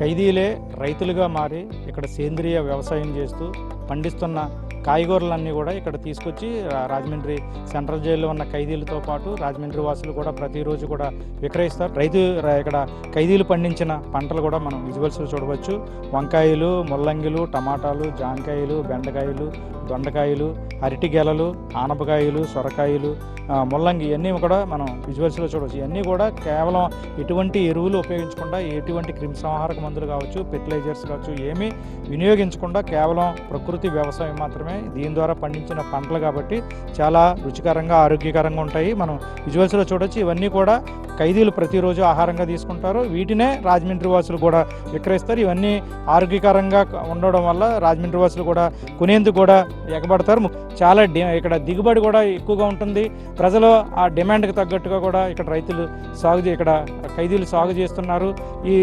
ఖైదీలే రైతులుగా మారి ఇక్కడ సేంద్రియ వ్యవసాయం చేస్తూ పండిస్తున్న కాయగూరలన్నీ కూడా ఇక్కడ తీసుకొచ్చి రాజమండ్రి సెంట్రల్ జైల్లో ఉన్న ఖైదీలతో పాటు రాజమండ్రి వాసులు కూడా ప్రతిరోజు కూడా విక్రయిస్తారు. రైతు ఇక్కడ ఖైదీలు పండించిన పంటలు కూడా మనం విజువల్స్లో చూడవచ్చు. వంకాయలు ముల్లంగిలు టమాటాలు జాంకాయలు బెండకాయలు దొండకాయలు అరటి గెలలు ఆనపకాయలు సొరకాయలు ముల్లంగి ఇవన్నీ కూడా మనం విజువల్స్లో చూడవచ్చు. ఇవన్నీ కూడా కేవలం ఎటువంటి ఎరువులు ఉపయోగించకుండా ఎటువంటి క్రిమిసంహారక మందులు కావచ్చు ఫెర్టిలైజర్స్ కావచ్చు ఏమీ వినియోగించకుండా కేవలం ప్రకృతి వ్యవసాయం మాత్రమే దీని ద్వారా పండించిన పంటలు కాబట్టి చాలా రుచికరంగా ఆరోగ్యకరంగా ఉంటాయి. మనం విజువల్స్లో చూడొచ్చు. ఇవన్నీ కూడా ఖైదీలు ప్రతిరోజు ఆహారంగా తీసుకుంటారు. వీటినే రాజమండ్రి వాసులు కూడా విక్రయిస్తారు. ఇవన్నీ ఆరోగ్యకరంగా ఉండడం వల్ల రాజమండ్రి వాసులు కూడా కొనేందుకు కూడా ఎగబడతారు. చాలా డి ఇక్కడ దిగుబడి కూడా ఎక్కువగా ఉంటుంది. ప్రజలు ఆ డిమాండ్కి తగ్గట్టుగా కూడా ఇక్కడ రైతులు సాగు ఇక్కడ ఖైదీలు సాగు చేస్తున్నారు. ఈ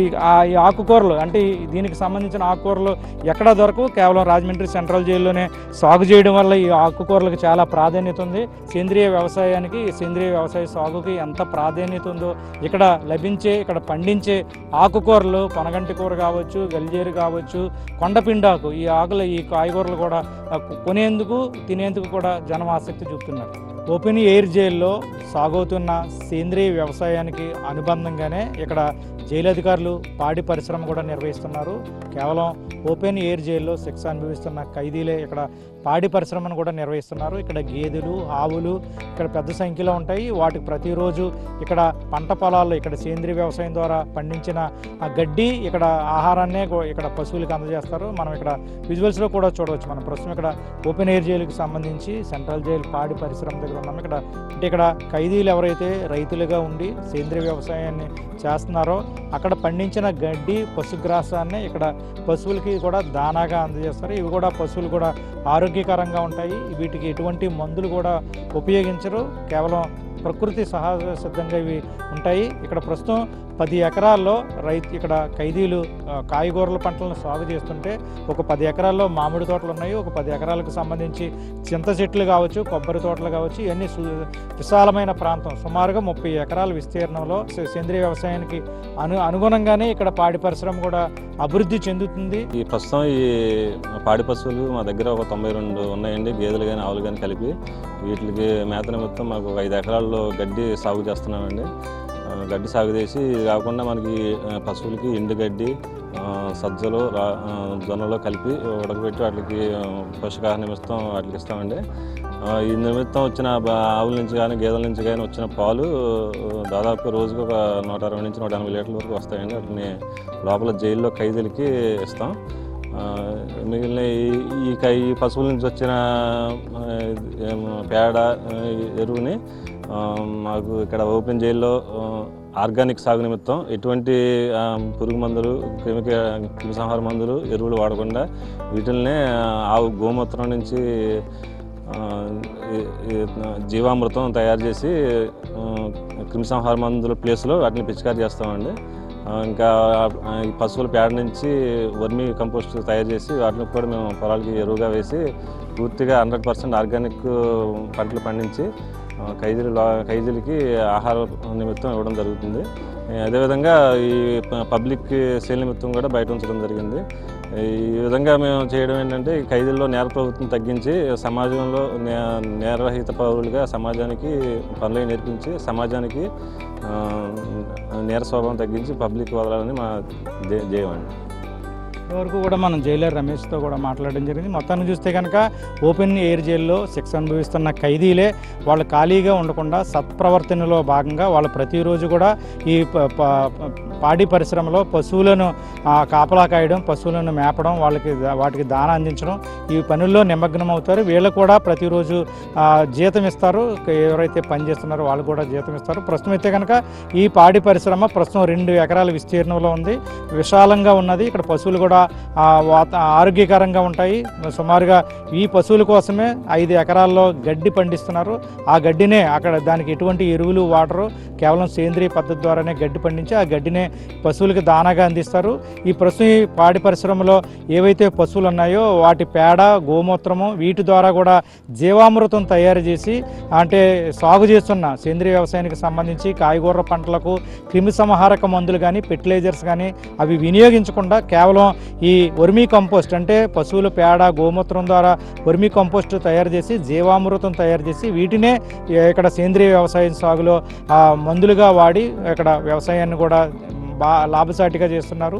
ఈ ఆకుకూరలు అంటే దీనికి సంబంధించిన ఆకుకూరలు ఎక్కడా దొరకవు. కేవలం రాజమండ్రి సెంట్రల్ జైల్లోనే సాగు చేయడం వల్ల ఈ ఆకుకూరలకు చాలా ప్రాధాన్యత ఉంది. సేంద్రియ వ్యవసాయానికి సేంద్రియ వ్యవసాయ సాగుకి ఎంత ప్రాధాన్యత ఉంది ఇక్కడ లభించే ఇక్కడ పండించే ఆకుకూరలు పనగంటి కూర కావచ్చు గల్జేరు కావచ్చు కొండపిండాకు ఈ ఆకులు ఈ కాయగూరలు కూడా కొనేందుకు తినేందుకు కూడా జనం ఆసక్తి చూపుతున్నారు. ఓపెన్ ఎయిర్ జైల్లో సాగవుతున్న సేంద్రియ వ్యవసాయానికి అనుబంధంగానే ఇక్కడ జైలు అధికారులు పాడి పరిశ్రమ కూడా నిర్వహిస్తున్నారు. కేవలం ఓపెన్ ఎయిర్ జైల్లో శిక్ష అనుభవిస్తున్న ఖైదీలే ఇక్కడ పాడి పరిశ్రమను కూడా నిర్వహిస్తున్నారు. ఇక్కడ గేదెలు ఆవులు ఇక్కడ పెద్ద సంఖ్యలో ఉంటాయి. వాటికి ప్రతిరోజు ఇక్కడ పంట పొలాల్లో ఇక్కడ సేంద్రియ వ్యవసాయం ద్వారా పండించిన ఆ గడ్డి ఇక్కడ ఆహారాన్నే ఇక్కడ పశువులకు అందజేస్తారు. మనం ఇక్కడ విజువల్స్లో కూడా చూడవచ్చు. మనం ప్రస్తుతం ఇక్కడ ఓపెన్ ఎయిర్ జైలుకి సంబంధించి సెంట్రల్ జైలు పాడి పరిశ్రమ దగ్గర ఉన్నాం. ఇక్కడ అంటే ఇక్కడ ఖైదీలు ఎవరైతే రైతులుగా ఉండి సేంద్రియ వ్యవసాయాన్ని చేస్తున్నారో అక్కడ పండించిన గడ్డి పశుగ్రాసాన్ని ఇక్కడ పశువులకి కూడా దానాగా అందజేస్తారు. ఇవి కూడా పశువులు కూడా ఆరోగ్య ఆరోగ్యకరంగా ఉంటాయి. వీటికి ఎటువంటి మందులు కూడా ఉపయోగించరు. కేవలం ప్రకృతి సహజ సిద్ధంగా ఇవి ఉంటాయి. ఇక్కడ ప్రస్తుతం పది ఎకరాల్లో రైతు ఇక్కడ ఖైదీలు కాయగూరల పంటలను సాగు చేస్తుంటే ఒక పది ఎకరాల్లో మామిడి తోటలు ఉన్నాయి. ఒక పది ఎకరాలకు సంబంధించి చింత చెట్లు కావచ్చు కొబ్బరి తోటలు కావచ్చు ఇవన్నీ సు- విశాలమైన ప్రాంతం. సుమారుగా ముప్పై ఎకరాల విస్తీర్ణంలో సేంద్రియ వ్యవసాయానికి అను అనుగుణంగానే ఇక్కడ పాడి పరిశ్రమ కూడా అభివృద్ధి చెందుతుంది. ఈ ప్రస్తుతం ఈ పాడి పశువులు మా దగ్గర ఒక తొంభై రెండు ఉన్నాయండి. గేదెలు కానీ ఆవులు కానీ కలిపి వీటికి మేత నిమిత్తం మాకు ఐదు ఎకరాల్లో గడ్డి సాగు చేస్తున్నామండి. గడ్డి సాగు చేసి ఇది కాకుండా మనకి పశువులకి ఎండుగడ్డి సజ్జలు రా జొన్నలు కలిపి ఉడకబెట్టి వాటికి పోషకాహార నిమిత్తం వాటికి ఇస్తామండి. ఈ నిమిత్తం వచ్చిన ఆవుల నుంచి కానీ గేదెల నుంచి కానీ వచ్చిన పాలు దాదాపు రోజుకు ఒక నూట అరవై నుంచి నూట ఎనభై లీటర్ల వరకు వస్తాయండి. వాటిని లోపల జైల్లో ఖైదీలకి ఇస్తాం. మిగిలిన ఈ- ఈ కై ఈ పశువుల నుంచి వచ్చిన పేడ ఎరువుని మాకు ఇక్కడ ఓపెన్ జైల్లో ఆర్గానిక్ సాగు నిమిత్తం ఎటువంటి పురుగు మందులు క్రిమి క్రిమిసంహార మందులు ఎరువులు వాడకుండా వీటిల్నే ఆవు గోమూత్రం నుంచి జీవామృతం తయారు చేసి క్రిమిసంహార మందుల ప్లేస్లో వాటిని పిచికారి చేస్తామండి. ఇంకా పశువుల పేడ నుంచి వర్మి కంపోస్ట్ తయారు చేసి వాటిని కూడా మేము పొలాలకి ఎరువుగా వేసి పూర్తిగా హండ్రెడ్ పర్సెంట్ ఆర్గానిక్ పంటలు పండించి ఖైదీలు ఖైదీలకి ఆహార నిమిత్తం ఇవ్వడం జరుగుతుంది. అదేవిధంగా ఈ పబ్లిక్ సేల్ నిమిత్తం కూడా బయట ఉంచడం జరిగింది. ఈ విధంగా మేము చేయడం ఏంటంటే ఈ ఖైదీల్లో నేర ప్రభుత్వం తగ్గించి సమాజంలో నే నేరరహిత పౌరులుగా సమాజానికి పనులు నేర్పించి సమాజానికి నేర స్వభావం తగ్గించి పబ్లిక్ వదలాలని మా ధ్యేయం అండి. వరకు కూడా మనం జైలర్ రమేష్తో కూడా మాట్లాడడం జరిగింది. మొత్తాన్ని చూస్తే కనుక ఓపెన్ ఎయిర్ జైల్లో శిక్ష అనుభవిస్తున్న ఖైదీలే వాళ్ళు ఖాళీగా ఉండకుండా సత్ప్రవర్తనలో భాగంగా వాళ్ళు ప్రతిరోజు కూడా ఈ ప- పాడి పరిశ్రమలో పశువులను కాపలా కాయడం పశువులను మేపడం వాళ్ళకి వాటికి దాన అందించడం ఈ పనుల్లో నిమగ్నం అవుతారు వీళ్ళు కూడా ప్రతిరోజు జీతం ఇస్తారు. ఎవరైతే పని చేస్తున్నారో వాళ్ళు కూడా జీతం ఇస్తారు. ప్రస్తుతం అయితే కనుక ఈ పాడి పరిశ్రమ ప్రస్తుతం రెండు ఎకరాల విస్తీర్ణంలో ఉంది. విశాలంగా ఉన్నది. ఇక్కడ పశువులు కూడా ఆరోగ్యకరంగా ఉంటాయి. సుమారుగా ఈ పశువుల కోసమే ఐదు ఎకరాల్లో గడ్డి పండిస్తున్నారు. ఆ గడ్డినే అక్కడ దానికి ఎటువంటి ఎరువులు వాటరు కేవలం సేంద్రియ పద్ధతి ద్వారానే గడ్డి పండించి ఆ గడ్డినే పశువులకు దానాగా అందిస్తారు. ఈ ప్రస్తుతం ఈ పాడి పరిశ్రమలో ఏవైతే పశువులు ఉన్నాయో వాటి పేడ గోమూత్రము వీటి ద్వారా కూడా జీవామృతం తయారు చేసి అంటే సాగు చేస్తున్న సేంద్రియ వ్యవసాయానికి సంబంధించి కాయగూర పంటలకు క్రిమి సంహారక మందులు కానీ ఫెర్టిలైజర్స్ కానీ అవి వినియోగించకుండా కేవలం ఈ వర్మీ కంపోస్ట్ అంటే పశువుల పేడ గోమూత్రం ద్వారా వర్మీ కంపోస్ట్ తయారు చేసి జీవామృతం తయారు చేసి వీటినే ఇక్కడ సేంద్రియ వ్యవసాయం సాగులో మందులుగా వాడి ఇక్కడ వ్యవసాయాన్ని కూడా బా లాభసాటిగా చేస్తున్నారు.